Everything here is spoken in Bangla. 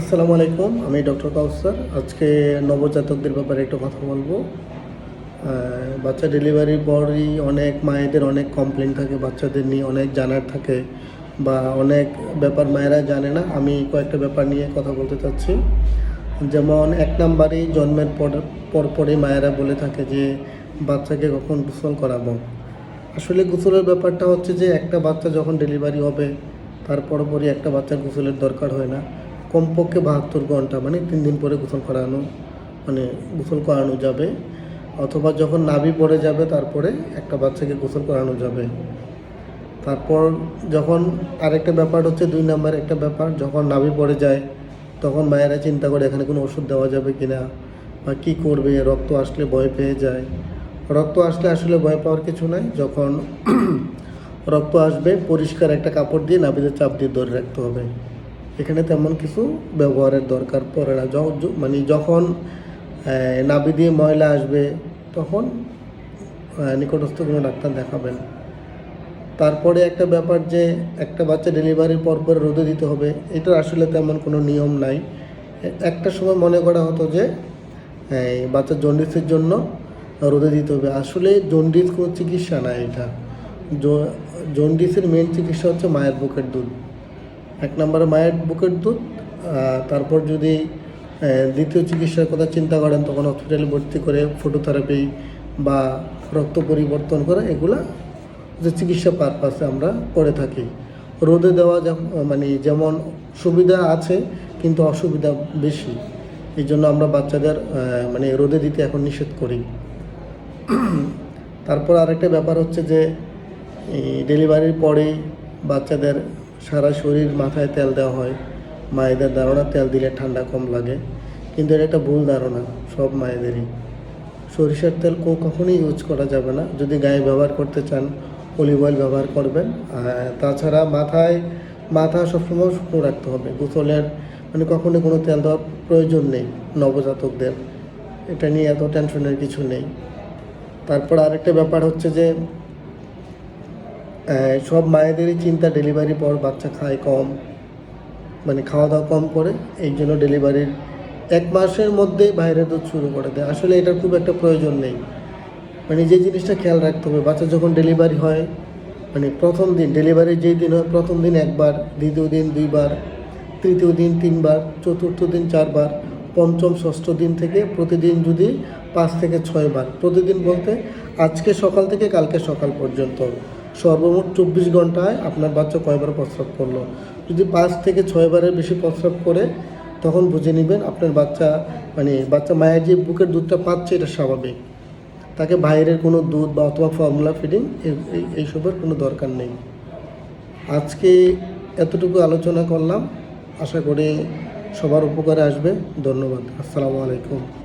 আসসালামু আলাইকুম, আমি ডক্টর কাউসার। আজকে নবজাতকদের ব্যাপারে একটু কথা বলব। বাচ্চা ডেলিভারির পরই অনেক মায়েদের অনেক কমপ্লেন থাকে, বাচ্চাদের নিয়ে অনেক জানার থাকে বা অনেক ব্যাপার মায়েরা জানে না। আমি কয়েকটা ব্যাপার নিয়ে কথা বলতে চাচ্ছি। যেমন এক নাম্বারেই জন্মের পর পরপরই মায়েরা বলে থাকে যে, বাচ্চাকে কখন গোসল করাবো। আসলে গোসলের ব্যাপারটা হচ্ছে যে, একটা বাচ্চা যখন ডেলিভারি হবে, তার পরপরই একটা বাচ্চার গোসলের দরকার হয় না। কমপক্ষে বাহাত্তর ঘণ্টা মানে তিন দিন পরে গোসল করানো মানে গোসল করানো যাবে। অথবা যখন নাভি পড়ে যাবে, তারপরে একটা বাচ্চাকে গোসল করানো যাবে। তারপর যখন আরেকটা ব্যাপার হচ্ছে দুই নাম্বার একটা ব্যাপার, যখন নাভি পড়ে যায়, তখন মায়েরা চিন্তা করে এখানে কোনো ওষুধ দেওয়া যাবে কি না বা কী করবে, রক্ত আসলে ভয় পেয়ে যায়। রক্ত আসলে আসলে ভয় পাওয়ার কিছু নাই, যখন রক্ত আসবে, পরিষ্কার একটা কাপড় দিয়ে নাভিতে চাপ দিয়ে ধরে রাখতে হবে। এখানে তেমন কিছু ব্যবহারের দরকার পড়ে না। মানে যখন নাভি দিয়ে ময়লা আসবে, তখন নিকটস্থ কোনো ডাক্তার দেখাবেন। তারপরে একটা ব্যাপার যে, একটা বাচ্চা ডেলিভারির পর পর রোদে দিতে হবে, এটা আসলে তেমন কোনো নিয়ম নাই। একটা সময় মনে করা হতো যে বাচ্চা জন্ডিসের জন্য রোদে দিতে হবে। আসলে জন্ডিস কোনো চিকিৎসা না এটা। জন্ডিসের মেন চিকিৎসা হচ্ছে মায়ের বুকের দুধ। এক নম্বরে মায়ের বুকের দুধ তারপর যদি দ্বিতীয় চিকিৎসার কথা চিন্তা করেন, তখন হসপিটালে ভর্তি করে ফটোথেরাপি বা রক্ত পরিবর্তন করা এগুলা যে চিকিৎসা পারপাসে আমরা করে থাকি। রোদে দেওয়া মানে যেমন সুবিধা আছে, কিন্তু অসুবিধা বেশি। এই জন্য আমরা বাচ্চাদের মানে রোদে দিতে এখন নিষেধ করি। তারপর আরেকটা ব্যাপার হচ্ছে যে ডেলিভারির পরেই বাচ্চাদের সারা শরীর মাথায় তেল দেওয়া হয়। মায়েদের ধারণা তেল দিলে ঠান্ডা কম লাগে। কিন্তু এটা একটা ভুল ধারণা, সব মায়েদেরই। সরিষার তেল কখনোই ইউজ করা যাবে না। যদি গায়ে ব্যবহার করতে চান অলিভ অয়েল ব্যবহার করবেন। তাছাড়া মাথায় মাথা সবসময় শুকনো রাখতে হবে। গোসলের মানে কখনো কোনো তেল দেওয়ার প্রয়োজন নেই নবজাতকদের। এটা নিয়ে এত টেনশনের কিছু নেই। তারপর আরেকটা ব্যাপার হচ্ছে যে সব মায়েদেরই চিন্তা ডেলিভারি পর বাচ্চা খায় কম মানে খাওয়া দাওয়া কম করে, এই জন্য ডেলিভারির এক মাসের মধ্যেই বাইরের দুধ শুরু করে দেয়। আসলে এটার খুব একটা প্রয়োজন নেই। মানে যে জিনিসটা খেয়াল রাখতে হবে, বাচ্চা যখন ডেলিভারি হয় মানে প্রথম দিন ডেলিভারি যেই দিন হয়, প্রথম দিন একবার, দ্বিতীয় দিন দুইবার, তৃতীয় দিন তিনবার, চতুর্থ দিন চারবার, পঞ্চম, ষষ্ঠ দিন থেকে প্রতিদিন যদি পাঁচ থেকে ছয়বার। প্রতিদিন বলতে আজকে সকাল থেকে কালকে সকাল পর্যন্ত। সর্বমোট চব্বিশ ঘন্টায় আপনার বাচ্চা কয়বার প্রস্রাব করল? যদি পাঁচ থেকে ছয়বারের বেশি প্রস্রাব করে, তখন বুঝে নেবেন আপনার বাচ্চা মানে বাচ্চা মায়ের যে বুকের দুধটা পাচ্ছে, এটা স্বাভাবিক। তাকে বাইরের কোনো দুধ বা অথবা ফর্মুলা ফিডিং এইসবের কোনো দরকার নেই। আজকে এতটুকু আলোচনা করলাম। আশা করি সবার উপকারে আসবে। ধন্যবাদ। আসসালামু আলাইকুম।